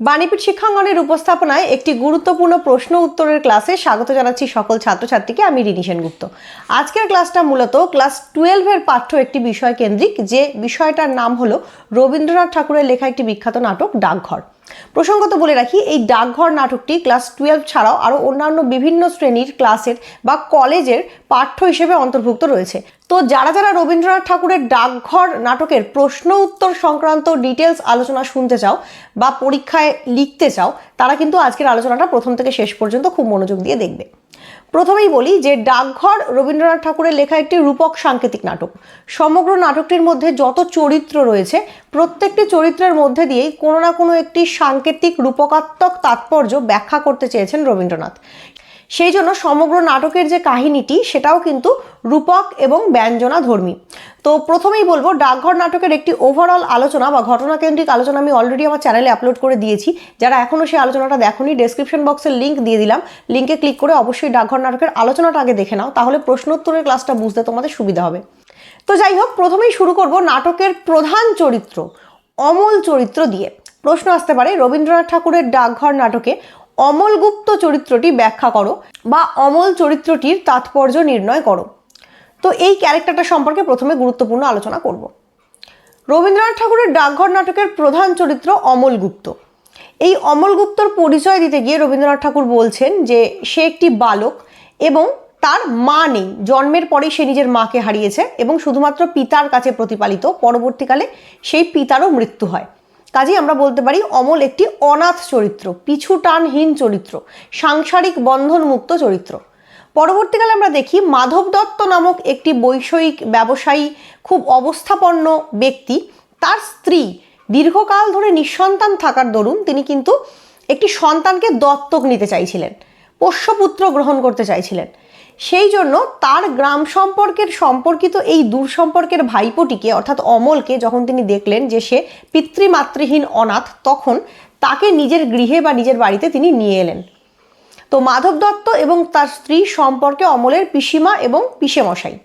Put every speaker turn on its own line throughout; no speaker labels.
বাণীপীঠ শিক্ষাঙ্গনের উপস্থাপনায় একটি গুরুত্বপূর্ণ প্রশ্ন উত্তরের ক্লাসে স্বাগত জানাচ্ছি সকল ছাত্রছাত্রীকে। আমি রিনি সেনগুপ্ত। আজকের ক্লাসটা মূলত ক্লাস টুয়েলভের পাঠ্য একটি বিষয় কেন্দ্রিক, যে বিষয়টার নাম হলো রবীন্দ্রনাথ ঠাকুরের লেখা একটি বিখ্যাত নাটক, ডাকঘর। প্রসঙ্গত বলে রাখি, এই ডাকঘর নাটকটি ক্লাস টুয়েলভ ছাড়াও আরও অন্যান্য বিভিন্ন শ্রেণির ক্লাসের বা কলেজের পাঠ্য হিসেবে অন্তর্ভুক্ত রয়েছে। তো যারা যারা রবীন্দ্রনাথ ঠাকুরের ডাকঘর নাটকের প্রশ্ন উত্তর সংক্রান্ত ডিটেলস আলোচনা শুনতে চাও বা পরীক্ষায় লিখতে চাও, তারা কিন্তু আজকের আলোচনাটা প্রথম থেকে শেষ পর্যন্ত খুব মনোযোগ দিয়ে দেখবে। প্রথমেই বলি যে ডাকঘর রবীন্দ্রনাথ ঠাকুরের লেখা একটি রূপক সাংকেতিক নাটক। সমগ্র নাটকটির মধ্যে যত চরিত্র রয়েছে, প্রত্যেকটি চরিত্রের মধ্যে দিয়েই কোনো না কোনো একটি সাংকেতিক রূপকাত্মক তাৎপর্য ব্যাখ্যা করতে চেয়েছেন রবীন্দ্রনাথ। সেই জন্য সমগ্র নাটকের যে কাহিনীটি, সেটাও কিন্তু রূপক এবং ব্যঞ্জনা ধর্মী। তো প্রথমেই বলব, ডাকঘর নাটকের একটি ওভারঅল আলোচনা বা ঘটনাকেন্দ্রিক আলোচনা আমি অলরেডি আমার চ্যানেলে আপলোড করে দিয়েছি। যারা এখনও সেই আলোচনাটা দেখোনি ডেসক্রিপশন বক্সের লিঙ্ক দিয়ে দিলাম। লিঙ্কে ক্লিক করে অবশ্যই ডাকঘর নাটকের আলোচনাটা আগে দেখে নাও, তাহলে প্রশ্নোত্তরের ক্লাসটা বুঝতে তোমাদের সুবিধা হবে। তো যাই হোক, প্রথমেই শুরু করব নাটকের প্রধান চরিত্র, অমল চরিত্র দিয়ে। প্রশ্ন আসতে পারে, রবীন্দ্রনাথ ঠাকুরের ডাকঘর নাটকে অমলগুপ্ত চরিত্রটি ব্যাখ্যা করো বা অমল চরিত্রটির তাৎপর্য নির্ণয় করো। তো এই ক্যারেক্টারটা সম্পর্কে প্রথমে গুরুত্বপূর্ণ আলোচনা করব। রবীন্দ্রনাথ ঠাকুরের ডাকঘর নাটকের প্রধান চরিত্র অমলগুপ্ত এই অমলগুপ্তর পরিচয় দিতে গিয়ে রবীন্দ্রনাথ ঠাকুর বলছেন যে, সে একটি বালক এবং তার মা নেই। জন্মের পরেই সে নিজের মাকে হারিয়েছে এবং শুধুমাত্র পিতার কাছে প্রতিপালিত। পরবর্তীকালে সেই পিতারও মৃত্যু হয়। কাজেই আমরা বলতে পারি অমল একটি অনাথ চরিত্র, পিছু টানহীন চরিত্র, সাংসারিক বন্ধনমুক্ত চরিত্র। পরবর্তীকালে আমরা দেখি মাধব দত্ত নামক একটি বৈষয়িক ব্যবসায়ী, খুব অবস্থাপন্ন ব্যক্তি। তার স্ত্রী দীর্ঘকাল ধরে নিঃসন্তান থাকার দরুন তিনি কিন্তু একটি সন্তানকে দত্তক নিতে চাইছিলেন, পোষ্যপুত্র গ্রহণ করতে চাইছিলেন। সেই জন্য তার গ্রাম সম্পর্কের সম্পর্কিত এই দূর সম্পর্কের ভাইপোটিকে, অর্থাৎ অমলকে, যখন তিনি দেখলেন যে সে পিতৃমাতৃহীন অনাথ, তখন তাকে নিজের গৃহে বা নিজের বাড়িতে তিনি নিয়ে এলেন। তো মাধব দত্ত এবং তার স্ত্রী সম্পর্কে অমলের পিসিমা এবং পিসেমশাই।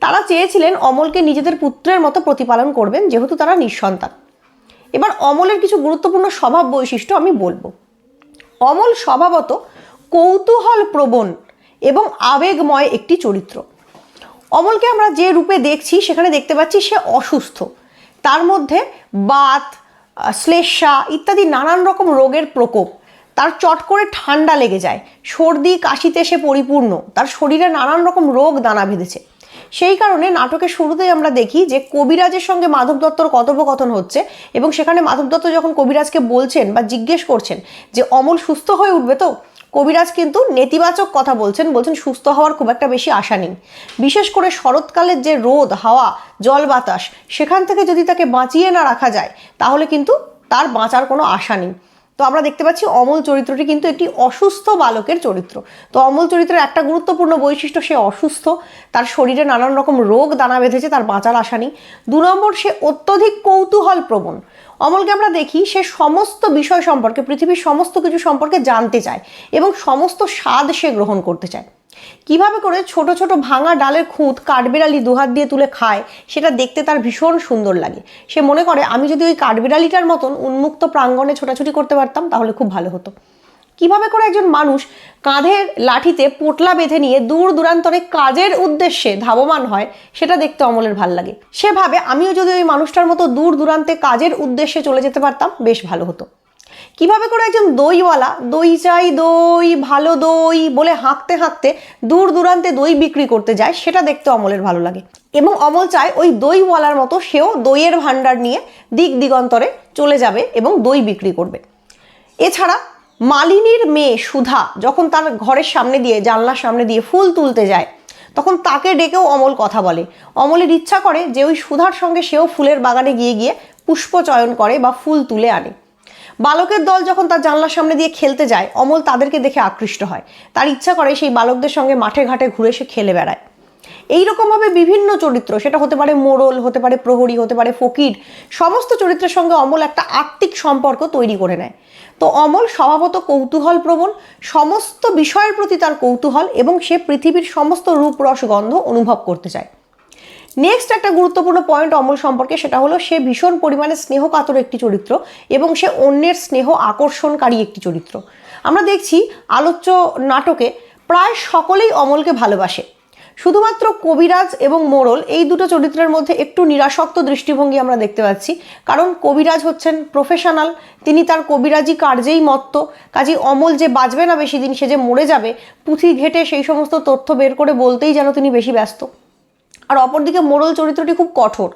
তারা চেয়েছিলেন অমলকে নিজেদের পুত্রের মতো প্রতিপালন করবেন, যেহেতু তারা নিঃসন্তান। এবার অমলের কিছু গুরুত্বপূর্ণ স্বভাব বৈশিষ্ট্য আমি বলব। অমল স্বভাবত কৌতূহল প্রবণ এবং আবেগময় একটি চরিত্র। অমলকে আমরা যে রূপে দেখছি সেখানে দেখতে পাচ্ছি সে অসুস্থ। তার মধ্যে বাত আহ, শ্লেষ্মা ইত্যাদি নানান রকম রোগের প্রকোপ। তার চট করে ঠান্ডা লেগে যায়। সর্দি কাশিতে সে পরিপূর্ণ। তার শরীরে নানান রকম রোগ দানা বেঁধেছে। সেই কারণে নাটকের শুরুতেই আমরা দেখি যে কবিরাজের সঙ্গে মাধব দত্তর কথোপকথন হচ্ছে এবং সেখানে মাধব দত্ত যখন কবিরাজকে বলছেন বা জিজ্ঞেস করছেন যে অমল সুস্থ হয়ে উঠবে তো? কবিরাজ কিন্তু নেতিবাচক কথা বলছেন বলছেন সুস্থ হওয়ার খুব একটা বেশি আশা নেই। বিশেষ করে শরৎকালের যে রোদ, হাওয়া, জল, বাতাস, সেখান থেকে যদি তাকে বাঁচিয়ে না রাখা যায়, তাহলে কিন্তু তার বাঁচার কোনো আশা নেই। তো আমরা দেখতে পাচ্ছি অমল চরিত্রটি কিন্তু একটি অসুস্থ বালকের চরিত্র। তো অমল চরিত্রের একটা গুরুত্বপূর্ণ বৈশিষ্ট্য, সে অসুস্থ। তার শরীরে নানান রকম রোগ, দানা বেঁধেছে, তার বাঁচার আশা নেই। দু নম্বর, সে অত্যধিক কৌতূহল প্রবণ অমলকে আমরা দেখি, সে সমস্ত বিষয় সম্পর্কে, পৃথিবীর সমস্ত কিছু সম্পর্কে জানতে চায় এবং সমস্ত স্বাদ সে গ্রহণ করতে চায়। কীভাবে করে ছোট ছোট ভাঙা ডালের খুঁত কাঠবিড়ালি দুহাত দিয়ে তুলে খায়, সেটা দেখতে তার ভীষণ সুন্দর লাগে। সে মনে করে, আমি যদি ওই কাঠবিড়ালিটার মতন উন্মুক্ত প্রাঙ্গণে ছোটাছুটি করতে পারতাম, তাহলে খুব ভালো হতো। কীভাবে করে একজন মানুষ কাঁধের লাঠিতে পোটলা বেঁধে নিয়ে দূর দূরান্তরে কাজের উদ্দেশ্যে ধাবমান হয়, সেটা দেখতে অমলের ভালো লাগে। সেভাবে আমিও যদি ওই মানুষটার মতো দূর দূরান্তে কাজের উদ্দেশ্যে চলে যেতে পারতাম, বেশ ভালো হতো। কীভাবে করে একজন দইওয়ালা, দই চাই, দই, ভালো দই বলে হাঁকতে হাঁকতে দূর দূরান্তে দই বিক্রি করতে যায়, সেটা দেখতে অমলের ভালো লাগে। এবং অমল চায় ওই দইওয়ালার মতো সেও দইয়ের ভাণ্ডার নিয়ে দিক দিগন্তরে চলে যাবে এবং দই বিক্রি করবে। এছাড়া মালিনীর মেয়ে সুধা যখন তার ঘরের সামনে দিয়ে, জানলার সামনে দিয়ে ফুল তুলতে যায়, তখন তাকে ডেকেও অমল কথা বলে। অমলের ইচ্ছা করে যে ওই সুধার সঙ্গে সেও ফুলের বাগানে গিয়ে গিয়ে পুষ্প চয়ন করে বা ফুল তুলে আনে। বালকের দল যখন তার জানলার সামনে দিয়ে খেলতে যায়, অমল তাদেরকে দেখে আকৃষ্ট হয়। তার ইচ্ছা করে সেই বালকদের সঙ্গে মাঠে ঘাটে ঘুরে সে খেলে বেড়ায়। এই রকমভাবে বিভিন্ন চরিত্র, সেটা হতে পারে মোড়ল হতে পারে প্রহরী, হতে পারে ফকির, সমস্ত চরিত্রের সঙ্গে অমল একটা আত্মিক সম্পর্ক তৈরি করে নেয়। তো অমল স্বভাবত কৌতূহল প্রবণ সমস্ত বিষয়ের প্রতি তার কৌতূহল এবং সে পৃথিবীর সমস্ত রূপ রস গন্ধ অনুভব করতে চায়। নেক্সট একটা গুরুত্বপূর্ণ পয়েন্ট অমল সম্পর্কে, সেটা হলো সে ভীষণ পরিমাণে স্নেহ কাতর একটি চরিত্র এবং সে অন্যের স্নেহ আকর্ষণকারী একটি চরিত্র। আমরা দেখছি আলোচ্য নাটকে প্রায় সকলেই অমলকে ভালোবাসে। শুধুমাত্র কবিরাজ এবং মোড়ল এই দুটো চরিত্রের মধ্যে একটু নিরাসক্ত দৃষ্টিভঙ্গি আমরা দেখতে পাচ্ছি। কারণ কবিরাজ হচ্ছেন প্রফেশনাল তিনি তার কবিরাজি কার্যেই মত্ত। কাজী অমল যে বাঁচবে না বেশি দিন, সে যে মরে যাবে, পুঁথি ঘেটে সেই সমস্ত তথ্য বের করে বলতেই যেন তিনি বেশি ব্যস্ত। আর অপরদিকে মোড়ল চরিত্রটি খুব কঠোর।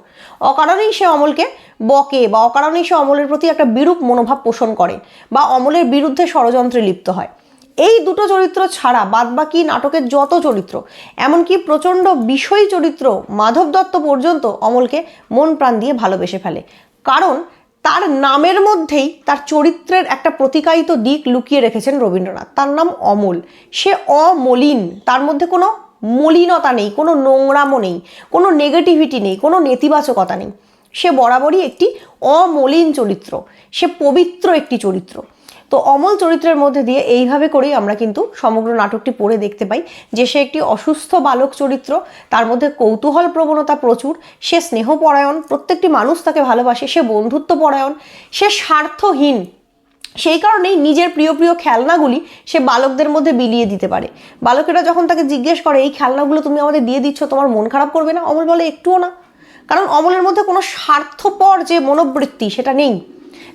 অকারণেই সে অমলকে বকে বা অকারণেই সে অমলের প্রতি একটা বিরূপ মনোভাব পোষণ করে বা অমলের বিরুদ্ধে ষড়যন্ত্রে লিপ্ত হয়। এই দুটো চরিত্র ছাড়া বাদবাকি নাটকের যত চরিত্র, এমনকি প্রচণ্ড বিষয় চরিত্র মাধব দত্ত পর্যন্ত অমলকে মন প্রাণ দিয়ে ভালোবেসে ফেলে। কারণ তার নামের মধ্যেই তার চরিত্রের একটা প্রতিকায়িত দিক লুকিয়ে রেখেছেন রবীন্দ্রনাথ। তার নাম অমল। সে অমলিন। তার মধ্যে কোনো মলিনতা নেই, কোনো নোংরামো নেই, কোনো নেগেটিভিটি নেই, কোনো নেতিবাচকতা নেই। সে বরাবরই একটি অমলিন চরিত্র, সে পবিত্র একটি চরিত্র। তো অমল চরিত্রের মধ্যে দিয়ে এইভাবে করেই আমরা কিন্তু সমগ্র নাটকটি পড়ে দেখতে পাই যে সে একটি অসুস্থ বালক চরিত্র, তার মধ্যে কৌতূহল প্রবণতা প্রচুর, সে স্নেহপরায়ণ, প্রত্যেকটি মানুষ তাকে ভালোবাসে, সে বন্ধুত্ব পরায়ণ সে স্বার্থহীন। সেই কারণেই নিজের প্রিয় প্রিয় খেলনাগুলি সে বালকদের মধ্যে বিলিয়ে দিতে পারে। বালকেরা যখন তাকে জিজ্ঞেস করে, এই খেলনাগুলো তুমি আমাদের দিয়ে দিচ্ছ, তোমার মন খারাপ করবে না? অমল বলে, একটুও না। কারণ অমলের মধ্যে কোনো স্বার্থপর যে মনোবৃত্তি, সেটা নেই।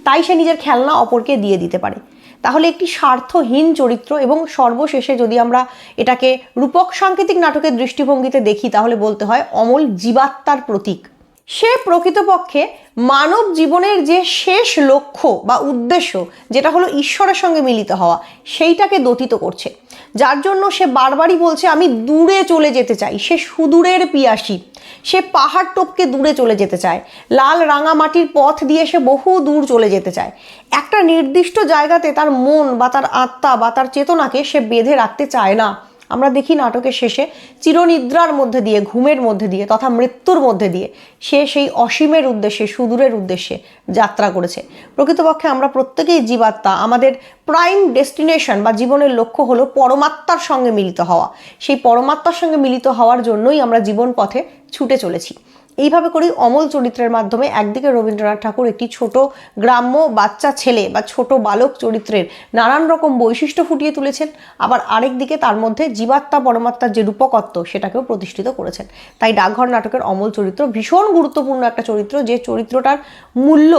তাই সে নিজের খেলনা অপরকে দিয়ে দিতে পারে। তাহলে একটি স্বার্থহীন চরিত্র এবং সর্বশেষে যদি আমরা এটাকে রূপক সাংকেতিক নাটকের দৃষ্টিভঙ্গিতে দেখি, তাহলে বলতে হয় অমল জীবাত্মার প্রতীক। সে প্রকৃতপক্ষে মানব জীবনের যে শেষ লক্ষ্য বা উদ্দেশ্য, যেটা হলো ঈশ্বরের সঙ্গে মিলিত হওয়া, সেইটাকে দতিত করছে। যার জন্য সে বারবারই বলছে, আমি দূরে চলে যেতে চাই। সে সুদূরের পিয়াসী। সে পাহাড় টপকে দূরে চলে যেতে চায়। লাল রাঙা মাটির পথ দিয়ে সে বহু দূর চলে যেতে চায়। একটা নির্দিষ্ট জায়গাতে তার মন বা তার আত্মা বা তার চেতনাকে সে বেঁধে রাখতে চায় না। আমরা দেখি নাটকের শেষে চিরনিদ্রার মধ্যে দিয়ে, ঘুমের মধ্যে দিয়ে তথা মৃত্যুর মধ্যে দিয়ে সে সেই অসীমের উদ্দেশ্যে, সুদূরের উদ্দেশ্যে যাত্রা করেছে। প্রকৃতপক্ষে আমরা প্রত্যেকেই জীবাত্মা, আমাদের প্রাইম ডেস্টিনেশন বা জীবনের লক্ষ্য হলো পরমাত্মার সঙ্গে মিলিত হওয়া। সেই পরমাত্মার সঙ্গে মিলিত হওয়ার জন্যই আমরা জীবন পথে ছুটে চলেছি। এইভাবে করেই অমল চরিত্রের মাধ্যমে একদিকে রবীন্দ্রনাথ ঠাকুর একটি ছোট গ্রাম্য বাচ্চা ছেলে বা ছোট বালক চরিত্রের নানান রকম বৈশিষ্ট্য ফুটিয়ে তুলেছেন। আবার আরেক দিকে তার মধ্যে জীবাত্মা পরমাত্মার যে রূপকত্ব সেটাকেও প্রতিষ্ঠিত করেছেন। তাই ডাকঘর নাটকের অমল চরিত্র ভীষণ গুরুত্বপূর্ণ একটা চরিত্র, যে চরিত্রটার মূল্য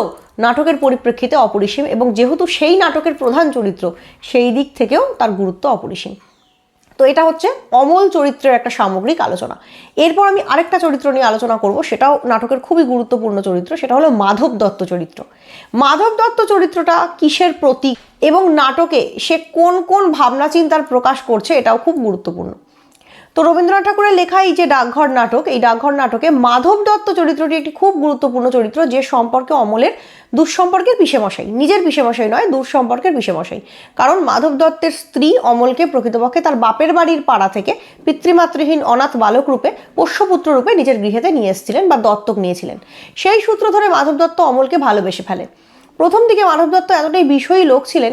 নাটকের পরিপ্রেক্ষিতে অপরিসীম এবং যেহেতু সেই নাটকের প্রধান চরিত্র, সেই দিক থেকেও তার গুরুত্ব অপরিসীম। তো এটা হচ্ছে অমল চরিত্রের একটা সামগ্রিক আলোচনা। এরপর আমি আরেকটা চরিত্র নিয়ে আলোচনা করব, সেটাও নাটকের খুবই গুরুত্বপূর্ণ চরিত্র, সেটা হলো মাধব দত্ত চরিত্র। মাধব দত্ত চরিত্রটা কিসের প্রতীক এবং নাটকে সে কোন কোন ভাবনা চিন্তার প্রকাশ করছে এটাও খুব গুরুত্বপূর্ণ। তো রবীন্দ্রনাথ ঠাকুরের লেখা এই যে ডাকঘর নাটক, এই ডাকঘর নাটকে মাধব দত্ত চরিত্রটি একটি খুব গুরুত্বপূর্ণ চরিত্র যে সম্পর্কে অমলের দুঃসম্পর্কের পিসেমশাই নিজের পিসেমশাই নয়, দুঃসম্পর্কের পিসেমশাই কারণ মাধব দত্তের স্ত্রী অমলকে প্রকৃতপক্ষে তার বাপের বাড়ির পাড়া থেকে পিতৃমাতৃহীন অনাথ বালক রূপে, পোষ্যপুত্র রূপে নিজের গৃহেতে নিয়ে এসেছিলেন বা দত্তক নিয়েছিলেন। সেই সূত্র ধরে মাধব দত্ত অমলকে ভালোবেসে ফেলে। প্রথম দিকে মাধব দত্ত এতটাই বিষয়ী লোক ছিলেন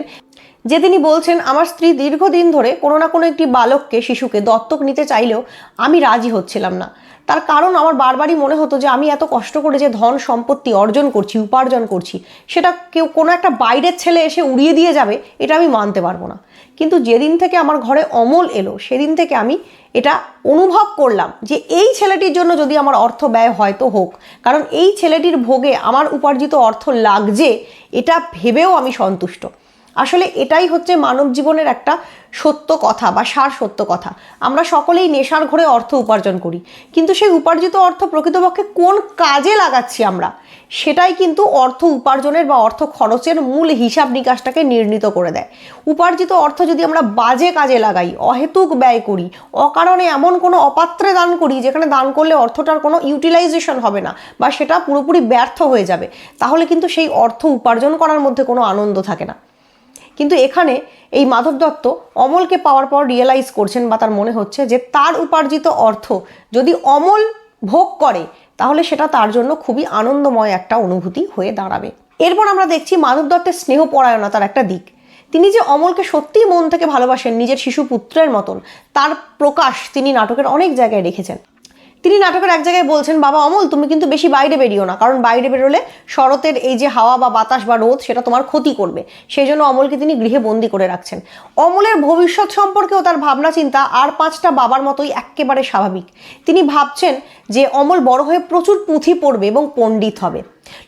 যে তিনি বলছেন, আমার স্ত্রী দীর্ঘদিন ধরে কোনো না কোনো একটি বালককে, শিশুকে দত্তক নিতে চাইলেও আমি রাজি হচ্ছিলাম না। তার কারণ আমার বারবারই মনে হতো যে আমি এত কষ্ট করে যে ধন সম্পত্তি অর্জন করছি, উপার্জন করছি, সেটা কেউ কোনো একটা বাইরের ছেলে এসে উড়িয়ে দিয়ে যাবে, এটা আমি মানতে পারব না। কিন্তু যেদিন থেকে আমার ঘরে অমল এলো, সেদিন থেকে আমি এটা অনুভব করলাম যে এই ছেলেটির জন্য যদি আমার অর্থ ব্যয় হয় তো হোক। কারণ এই ছেলেটির ভোগে আমার উপার্জিত অর্থ লাগছে, এটা ভেবেও আমি সন্তুষ্ট। আসলে এটাই হচ্ছে মানব জীবনের একটা সত্য কথা বা সার সত্য কথা। আমরা সকলেই নেশার ঘরে অর্থ উপার্জন করি। কিন্তু সেই উপার্জিত অর্থ প্রকৃতপক্ষে কোন কাজে লাগাচ্ছি আমরা? সেটাই কিন্তু অর্থ উপার্জনের বা অর্থ খরচের মূল হিসাব নিকাশটাকে নির্ণীত করে দেয়। উপার্জিত অর্থ যদি আমরা বাজে কাজে লাগাই, অহেতুক ব্যয় করি, অকারণে এমন কোনো অপাত্রে দান করি, যেখানে দান করলে অর্থটার কোনো ইউটিলাইজেশন হবে না বা সেটা পুরোপুরি ব্যর্থ হয়ে যাবে, তাহলে কিন্তু সেই অর্থ উপার্জন করার মধ্যে কোনো আনন্দ থাকে না। কিন্তু এখানে এই মাধব দত্ত অমলকে পাওয়ার পর রিয়েলাইজ করছেন বা তার মনে হচ্ছে যে তার উপার্জিত অর্থ যদি অমল ভোগ করে, তাহলে সেটা তার জন্য খুবই আনন্দময় একটা অনুভূতি হয়ে দাঁড়াবে। এরপর আমরা দেখছি মাধব দত্তের স্নেহ পরায়ণতার একটা দিক। তিনি যে অমলকে সত্যিই মন থেকে ভালোবাসেন, নিজের শিশু পুত্রের মতন, তার প্রকাশ তিনি নাটকের অনেক জায়গায় রেখেছেন। তিনি নাটকের এক জায়গায় বলছেন, বাবা অমল, তুমি কিন্তু বেশি বাইরে বেরিও না, কারণ বাইরে বেরোলে শরতের এই যে হাওয়া বা বাতাস বা রোদ, সেটা তোমার ক্ষতি করবে। সেই জন্য অমলকে তিনি গৃহে বন্দি করে রাখছেন। অমলের ভবিষ্যৎ সম্পর্কেও তার ভাবনা, চিন্তা, আর পাঁচটা বাবার মতোই একেবারে স্বাভাবিক। তিনি ভাবছেন যে অমল বড় হয়ে প্রচুর পুঁথি পড়বে এবং পণ্ডিত হবে।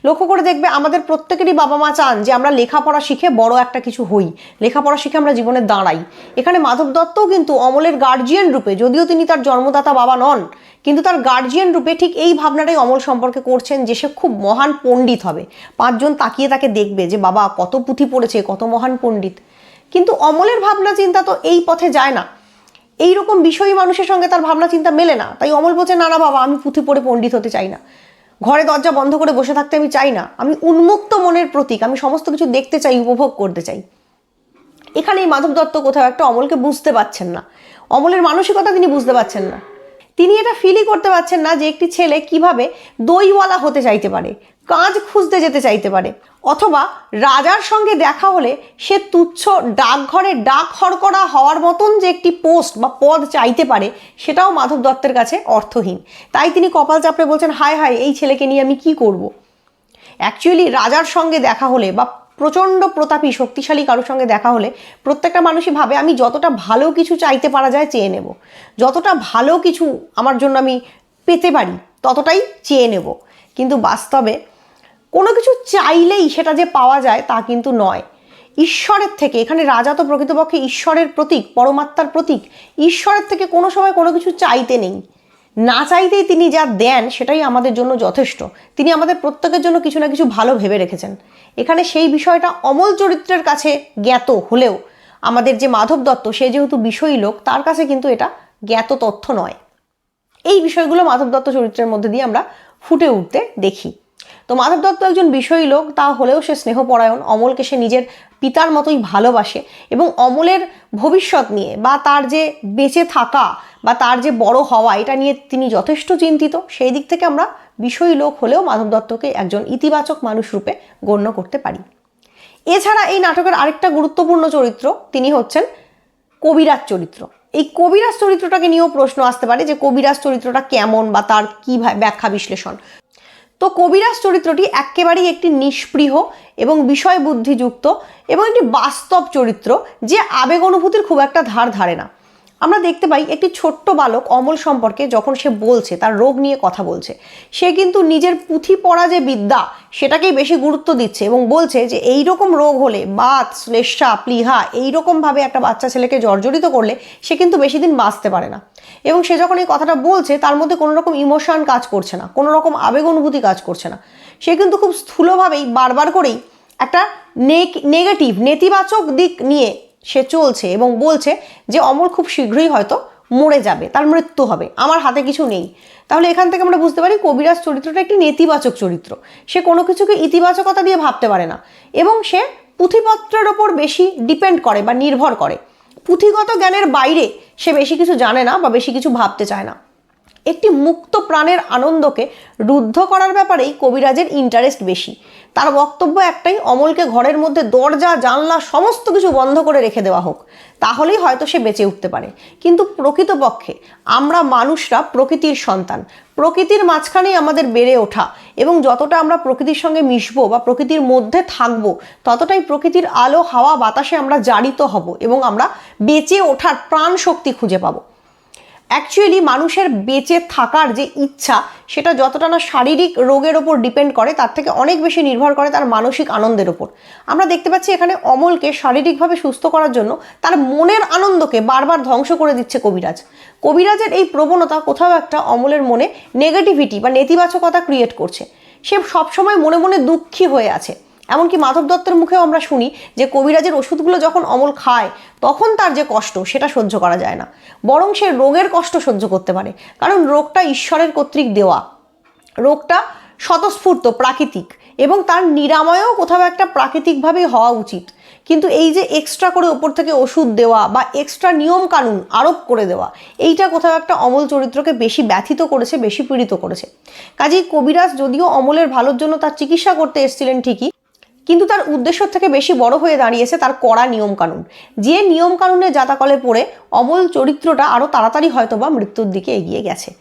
লক্ষ্য করে দেখবে আমাদের প্রত্যেকেরই বাবা মা চান যে আমরা লেখাপড়া শিখে বড় একটা কিছু হই। লেখাপড়া শিখে আমরা জীবনে দাঁড়াই। এখানে মাধব দত্তও কিন্তু অমলের গার্জিয়ান রূপে, যদিও তিনি তার জন্মদাতা বাবা নন, কিন্তু তার গার্জিয়ান রূপে ঠিক এই ভাবনাটাই অমল সম্পর্কে করছেন যে সে খুব মহান পণ্ডিত হবে। পাঁচজন তাকিয়ে তাকে দেখবে যে বাবা কত পুঁথি পড়েছে, কত মহান পণ্ডিত। কিন্তু অমলের ভাবনা চিন্তা তো এই পথে যায় না। এই রকম বিষয়ী মানুষের সঙ্গে তার ভাবনা চিন্তা মেলে না। তাই অমল বলছে, না না বাবা, আমি পুঁথি পড়ে পণ্ডিত হতে চাই না। ঘরে দরজা বন্ধ করে বসে থাকতে আমি চাই না। আমি উন্মুক্ত মনের প্রতীক। আমি সমস্ত কিছু দেখতে চাই, উপভোগ করতে চাই। এখানে এই মাধব দত্ত কোথাও একটা অমলকে বুঝতে পারছেন না। অমলের মানসিকতা তিনি বুঝতে পারছেন না। তিনি এটা ফিলই করতে পারছেন না যে একটি ছেলে কীভাবে দইওয়ালা হতে চাইতে পারে। কাজ খুঁজতে যেতে চাইতে পারে। অথবা রাজার সঙ্গে দেখা হলে সে তুচ্ছ ডাকঘরে ডাক হরকরা হওয়ার মতন যে একটি পোস্ট বা পদ চাইতে পারে, সেটাও মাধব দত্তের কাছে অর্থহীন। তাই তিনি কপাল চাপড়ে বলছেন, হায় হায়, এই ছেলেকে নিয়ে আমি কি করব। অ্যাকচুয়ালি রাজার সঙ্গে দেখা হলে বা প্রচণ্ড প্রতাপী, শক্তিশালী কারোর সঙ্গে দেখা হলে প্রত্যেকটা মানুষই ভাবে, আমি যতটা ভালো কিছু চাইতে পারা যায় চেয়ে নেব। যতটা ভালো কিছু আমার জন্য আমি পেতে পারি, ততটাই চেয়ে নেব। কিন্তু বাস্তবে কোনো কিছু চাইলেই সেটা যে পাওয়া যায় তা কিন্তু নয়। ঈশ্বরের থেকে, এখানে রাজা তো প্রকৃতপক্ষে ঈশ্বরের প্রতীক, পরমাত্মার প্রতীক, ঈশ্বরের থেকে কোনো সময় কোনো কিছু চাইতে নেই। না চাইতেই তিনি যা দেন সেটাই আমাদের জন্য যথেষ্ট। তিনি আমাদের প্রত্যেকের জন্য কিছু না কিছু ভালো ভেবে রেখেছেন। এখানে সেই বিষয়টা অমল চরিত্রের কাছে জ্ঞাত হলেও আমাদের যে মাধব দত্ত, সে যেহেতু বিষয়ী লোক, তার কাছে কিন্তু এটা জ্ঞাত তথ্য নয়। এই বিষয়গুলো মাধব দত্ত চরিত্রের মধ্যে দিয়ে আমরা ফুটে উঠতে দেখি। তো মাধব দত্ত একজন বিষয়ী লোক, তা হলেও সে স্নেহপরায়ণ। অমলকে সে নিজের পিতার মতোই ভালোবাসে এবং অমলের ভবিষ্যৎ নিয়ে বা তার যে বেঁচে থাকা বা তার যে বড় হওয়া, এটা নিয়ে তিনি যথেষ্ট চিন্তিত। সেই দিক থেকে আমরা বিষয়ী লোক হলেও মাধব দত্তকে একজন ইতিবাচক মানুষ রূপে গণ্য করতে পারি। এছাড়া এই নাটকের আরেকটা গুরুত্বপূর্ণ চরিত্র তিনি হচ্ছেন কবিরাজ চরিত্র। এই কবিরাজ চরিত্রটাকে নিয়েও প্রশ্ন আসতে পারে যে কবিরাজ চরিত্রটা কেমন বা তার কী ব্যাখ্যা বিশ্লেষণ। তো কবিরাজ চরিত্রটি একেবারেই একটি নিষ্পৃহ এবং বিষয় বুদ্ধিযুক্ত এবং একটি বাস্তব চরিত্র যে আবেগ অনুভূতির খুব একটা ধার ধারে না। আমরা দেখতে পাই একটি ছোট্ট বালক অমল সম্পর্কে যখন সে বলছে, তার রোগ নিয়ে কথা বলছে, সে কিন্তু নিজের পুঁথি পড়া যে বিদ্যা, সেটাকেই বেশি গুরুত্ব দিচ্ছে এবং বলছে যে এই রকম রোগ হলে বাত শ্লেষা প্লিহা এইরকমভাবে একটা বাচ্চা ছেলেকে জর্জরিত করলে সে কিন্তু বেশি দিন বাঁচতে পারে না। এবং সে যখন এই কথাটা বলছে, তার মধ্যে কোনো রকম ইমোশন কাজ করছে না কোনো রকম আবেগ অনুভূতি কাজ করছে না। সে কিন্তু খুব স্থূলভাবেই বারবার করেই একটা নেগেটিভ, নেতিবাচক দিক নিয়ে সে চলছে এবং বলছে যে অমর খুব শীঘ্রই হয়তো মরে যাবে, তার মৃত্যু হবে, আমার হাতে কিছু নেই। তাহলে এখান থেকে আমরা বুঝতে পারি কবিরাজ চরিত্রটা একটি নেতিবাচক চরিত্র। সে কোনো কিছুকে ইতিবাচকতা দিয়ে ভাবতে পারে না এবং সে পুঁথিপত্রের ওপর বেশি ডিপেন্ড করে বা নির্ভর করে। পুঁথিগত জ্ঞানের বাইরে সে বেশি কিছু জানে না বা বেশি কিছু ভাবতে চায় না। একটি মুক্ত প্রাণের আনন্দকে রুদ্ধ করার ব্যাপারেই কবিরাজের ইন্টারেস্ট বেশি। তার বক্তব্য একটাই, অমলকে ঘরের মধ্যে দরজা, জানলা সমস্ত কিছু বন্ধ করে রেখে দেওয়া হোক, তাহলেই হয়তো সে বেঁচে উঠতে পারে। কিন্তু প্রকৃতপক্ষে আমরা মানুষরা প্রকৃতির সন্তান। প্রকৃতির মাঝখানেই আমাদের বেড়ে ওঠা এবং যতটা আমরা প্রকৃতির সঙ্গে মিশবো বা প্রকৃতির মধ্যে থাকব, ততটাই প্রকৃতির আলো, হাওয়া, বাতাসে আমরা জারিত হব এবং আমরা বেঁচে ওঠার প্রাণ শক্তি খুঁজে পাবো। অ্যাকচুয়ালি মানুষের বেঁচে থাকার যে ইচ্ছা, সেটা যতটা না শারীরিক রোগের ওপর ডিপেন্ড করে, তার থেকে অনেক বেশি নির্ভর করে তার মানসিক আনন্দের ওপর। আমরা দেখতে পাচ্ছি এখানে অমলকে শারীরিকভাবে সুস্থ করার জন্য তার মনের আনন্দকে বারবার ধ্বংস করে দিচ্ছে কবিরাজ। কবিরাজের এই প্রবণতা কোথাও একটা অমলের মনে নেগেটিভিটি বা নেতিবাচকতা ক্রিয়েট করছে। সে সবসময় মনে মনে দুঃখী হয়ে আছে। এমনকি মাধব দত্তের মুখেও আমরা শুনি যে কবিরাজের ওষুধগুলো যখন অমল খায়, তখন তার যে কষ্ট সেটা সহ্য করা যায় না। বরং সে রোগের কষ্ট সহ্য করতে পারে। কারণ রোগটা ঈশ্বরের কর্তৃক দেওয়া। রোগটা স্বতঃস্ফূর্ত, প্রাকৃতিক এবং তার নিরাময়ও কোথাও একটা প্রাকৃতিকভাবেই হওয়া উচিত। কিন্তু এই যে এক্সট্রা করে ওপর থেকে ওষুধ দেওয়া বা এক্সট্রা নিয়ম কানুন আরোপ করে দেওয়া, এইটা কোথাও একটা অমল চরিত্রকে বেশি ব্যথিত করেছে, বেশি পীড়িত করেছে। কাজেই কবিরাজ যদিও অমলের ভালোর জন্য তার চিকিৎসা করতে এসেছিলেন ঠিকই কিন্তু তার উদ্দেশ্য থেকে বেশি বড় হয়ে দাঁড়িয়েছে তার কড়া নিয়মকানুন। যে নিয়মকানুনের জাতাকলে পড়ে, অমল চরিত্রটা আরও তাড়াতাড়ি হয়তো বা মৃত্যুর দিকে এগিয়ে গেছে।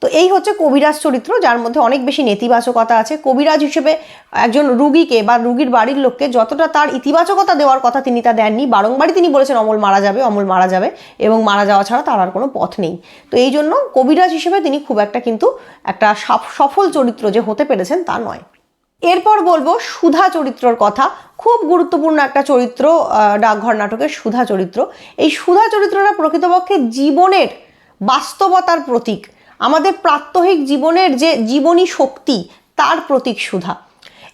তো এই হচ্ছে কবিরাজ চরিত্র, যার মধ্যে অনেক বেশি নেতিবাচকতা আছে। কবিরাজ হিসেবে একজন রুগীকে বা রুগীর বাড়ির লোককে যতটা তার ইতিবাচকতা দেওয়ার কথা তিনি তা দেননি, বারংবারই তিনি বলেছেন অমল মারা যাবে, অমল মারা যাবে এবং মারা যাওয়া ছাড়া তার আর কোনো পথ নেই। তো এই জন্য কবিরাজ হিসেবে তিনি খুব একটা কিন্তু একটা সাফ- সফল চরিত্র যে হতে পেরেছেন তা নয়। এরপর বলব সুধা চরিত্রর কথা। খুব গুরুত্বপূর্ণ একটা চরিত্র ডাকঘর নাটকের সুধা চরিত্র। এই সুধা চরিত্রটা প্রকৃতপক্ষে জীবনের বাস্তবতার প্রতীক। আমাদের প্রাত্যহিক জীবনের যে জীবনী শক্তি, তার প্রতীক সুধা।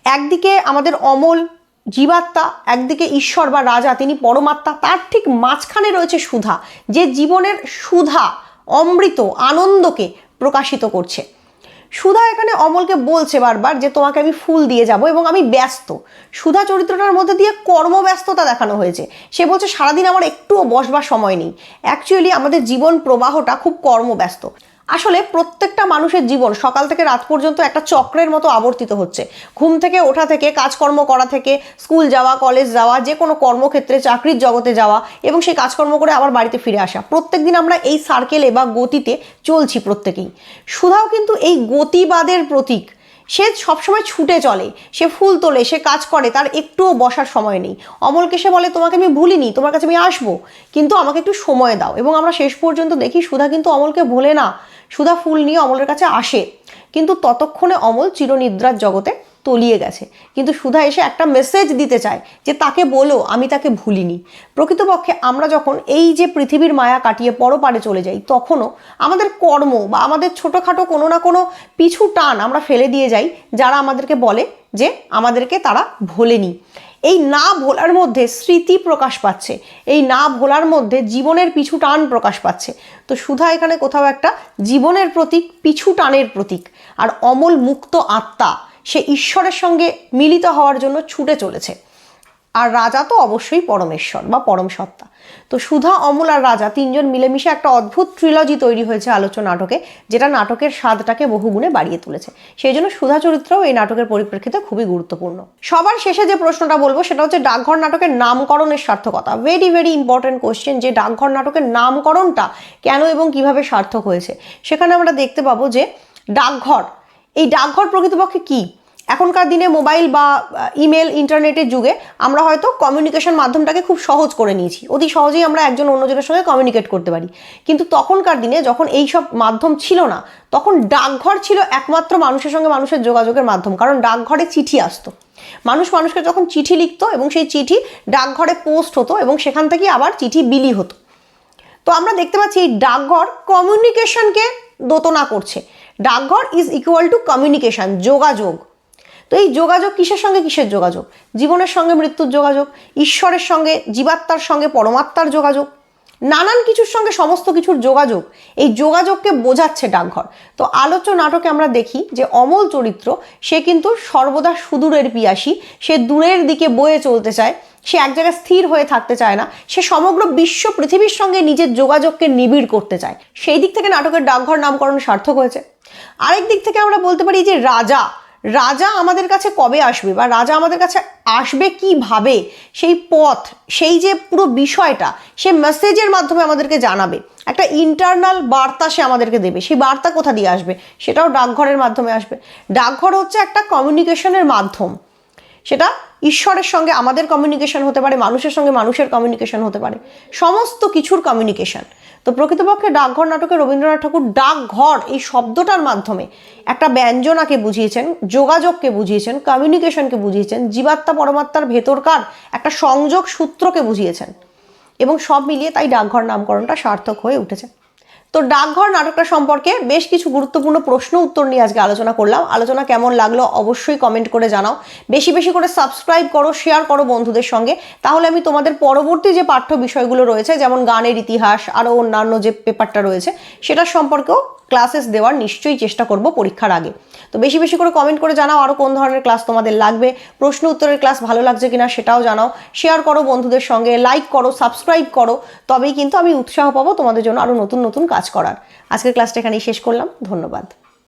একদিকে আমাদের অমল জীবাত্মা, একদিকে ঈশ্বর বা রাজা, তিনি পরমাত্মা, তার ঠিক মাঝখানে রয়েছে সুধা, যে জীবনের সুধা অমৃত, আনন্দকে প্রকাশিত করছে। সুধা এখানে অমলকে বলছে বারবার যে তোমাকে আমি ফুল দিয়ে যাব এবং আমি ব্যস্ত। সুধা চরিত্রটার মধ্যে দিয়ে কর্মব্যস্ততা দেখানো হয়েছে। সে বলছে, সারাদিন আমার একটুও বসবার সময় নেই। অ্যাকচুয়ালি আমাদের জীবন প্রবাহটা খুব কর্মব্যস্ত। আসলে প্রত্যেকটা মানুষের জীবন সকাল থেকে রাত পর্যন্ত একটা চক্রের মতো আবর্তিত হচ্ছে। ঘুম থেকে ওঠা থেকে, কাজকর্ম করা থেকে, স্কুল যাওয়া, কলেজ যাওয়া, যে কোনো কর্মক্ষেত্রে, চাকরির জগতে যাওয়া এবং সেই কাজকর্ম করে আবার বাড়িতে ফিরে আসা। প্রত্যেক দিন আমরা এই সার্কেলে বা গতিতে চলছি প্রত্যেকেই। সুধাও কিন্তু এই গতিবাদের প্রতীক। সে সবসময় ছুটে চলে, সে ফুল তোলে, সে কাজ করে, তার একটুও বসার সময় নেই। অমলকে সে বলে, তোমাকে আমি ভুলিনি, তোমার কাছে আমি আসব। কিন্তু আমাকে একটু সময় দাও। এবং আমরা শেষ পর্যন্ত দেখি সুধা কিন্তু অমলকে ভোলে না। সুধা ফুল নিয়ে অমলের কাছে আসে। কিন্তু ততক্ষণে অমল চিরনিদ্রার জগতে তলিয়ে গেছে। কিন্তু সুধা এসে একটা মেসেজ দিতে চায় যে, তাকে বলো, আমি তাকে ভুলিনি। প্রকৃতপক্ষে আমরা যখন এই যে পৃথিবীর মায়া কাটিয়ে পরপারে চলে যাই, তখনও আমাদের কর্ম বা আমাদের ছোটোখাটো কোনো না কোনো পিছু টান আমরা ফেলে দিয়ে যাই, যারা আমাদেরকে বলে যে, আমাদেরকে তারা ভোলেনি। এই না ভোলার মধ্যে স্মৃতি প্রকাশ পাচ্ছে, এই না ভোলার মধ্যে জীবনের পিছু টান প্রকাশ পাচ্ছে। তো সুধা, এখানে কোথাও একটা জীবনের প্রতীক, পিছু টানের প্রতীক, আর অমল মুক্ত আত্মা, সে ঈশ্বরের সঙ্গে মিলিত হওয়ার জন্য ছুটে চলেছে। আর রাজা তো অবশ্যই পরমেশ্বর বা পরম সত্তা। তো সুধা, অমল আর রাজা তিনজন মিলেমিশে একটা অদ্ভুত ট্রিলজি তৈরি হয়েছে আলোচ্য নাটকে, যেটা নাটকের স্বাদটাকে বহুগুণে বাড়িয়ে তুলেছে। সেই জন্য সুধা চরিত্রও এই নাটকের পরিপ্রেক্ষিতে খুবই গুরুত্বপূর্ণ। সবার শেষে যে প্রশ্নটা বলব, সেটা হচ্ছে ডাকঘর নাটকের নামকরণের সার্থকতা। ভেরি ভেরি ইম্পর্টেন্ট কোশ্চেন যে ডাকঘর নাটকের নামকরণটা কেন এবং কীভাবে সার্থক হয়েছে। সেখানে আমরা দেখতে পাবো যে ডাকঘর, এই ডাকঘর প্রকৃতপক্ষে কী? এখনকার দিনে মোবাইল বা ইমেল, ইন্টারনেটের যুগে আমরা হয়তো কমিউনিকেশন মাধ্যমটাকে খুব সহজ করে নিয়েছি। অতি সহজেই আমরা একজন অন্যজনের সঙ্গে কমিউনিকেট করতে পারি। কিন্তু তখনকার দিনে যখন এই সব মাধ্যম ছিল না, তখন ডাকঘর ছিল একমাত্র মানুষের সঙ্গে মানুষের যোগাযোগের মাধ্যম। কারণ ডাকঘরে চিঠি আসতো। মানুষ মানুষকে যখন চিঠি লিখতো এবং সেই চিঠি ডাকঘরে পোস্ট হতো এবং সেখান থেকে আবার চিঠি বিলি হতো। তো আমরা দেখতে পাচ্ছি এই ডাকঘর কমিউনিকেশনকে দোতনা করছে। ডাকঘর ইজ ইকুয়াল টু কমিউনিকেশন যোগাযোগ। তো এই যোগাযোগ কিসের সঙ্গে কিসের যোগাযোগ? জীবনের সঙ্গে মৃত্যুর যোগাযোগ, ঈশ্বরের সঙ্গে, জীবাত্মার সঙ্গে, পরমাত্মার যোগাযোগ, নানান কিছুর সঙ্গে সমস্ত কিছুর যোগাযোগ, এই যোগাযোগকে বোঝাচ্ছে ডাকঘর। তো আলোচ্য নাটকে আমরা দেখি যে অমল চরিত্র, সে কিন্তু সর্বদা সুদূরের পিয়াসী, সে দূরের দিকে বয়ে চলতে চায়, সে এক জায়গায় স্থির হয়ে থাকতে চায় না, সে সমগ্র বিশ্ব পৃথিবীর সঙ্গে নিজের যোগাযোগকে নিবিড় করতে চায়। সেই দিক থেকে নাটকের ডাকঘর নামকরণ সার্থক হয়েছে। আরেক দিক থেকে আমরা বলতে পারি যে রাজা রাজা আমাদের কাছে কবে আসবে বা রাজা আমাদের কাছে আসবে কীভাবে? সেই পথ, সেই যে পুরো বিষয়টা, সে মেসেজের মাধ্যমে আমাদেরকে জানাবে। একটা ইন্টারনাল বার্তা সে আমাদেরকে দেবে। সেই বার্তা কোথা দিয়ে আসবে? সেটাও ডাকঘরের মাধ্যমে আসবে। ডাকঘর হচ্ছে একটা কমিউনিকেশনের মাধ্যম। সেটা ঈশ্বরের সঙ্গে আমাদের কমিউনিকেশন হতে পারে, মানুষের সঙ্গে মানুষের কমিউনিকেশন হতে পারে। সমস্ত কিছুর কমিউনিকেশন তো প্রকৃতপক্ষে ডাকঘর নাটকে রবীন্দ্রনাথ ঠাকুর ডাকঘর এই শব্দটার মাধ্যমে একটা ব্যঞ্জনাকে বুঝিয়েছেন, যোগাযোগকে বুঝিয়েছেন কমিউনিকেশনকে বুঝিয়েছেন, জীবাত্মা পরমাত্মার ভেতরকার একটা সংযোগ সূত্রকে বুঝিয়েছেন। এবং সব মিলিয়ে তাই ডাকঘর নামকরণটা সার্থক হয়ে উঠেছে। তো ডাকঘর নাটকটা সম্পর্কে বেশ কিছু গুরুত্বপূর্ণ প্রশ্ন উত্তর নিয়ে আজকে আলোচনা করলাম। আলোচনা কেমন লাগল অবশ্যই কমেন্ট করে জানাও। বেশি বেশি করে সাবস্ক্রাইব করো শেয়ার করো বন্ধুদের সঙ্গে। তাহলে আমি তোমাদের পরবর্তী যে পাঠ্য বিষয়গুলো রয়েছে, যেমন গানের ইতিহাস আরও অন্যান্য যে পেপারটা রয়েছে, সেটার সম্পর্কেও ক্লাসেস দেওয়ার নিশ্চয়ই চেষ্টা করব পরীক্ষার আগে। তো বেশি বেশি করে কমেন্ট করে জানাও আরও কোন ধরনের ক্লাস তোমাদের লাগবে। প্রশ্ন উত্তরের ক্লাস ভালো লাগছে কিনা সেটাও জানাও। শেয়ার করো বন্ধুদের সঙ্গে লাইক করো সাবস্ক্রাইব করো। তবেই কিন্তু আমি উৎসাহ পাবো তোমাদের জন্য আরও নতুন নতুন কাজ করার। আজকের ক্লাসটা এখানেই শেষ করলাম। ধন্যবাদ।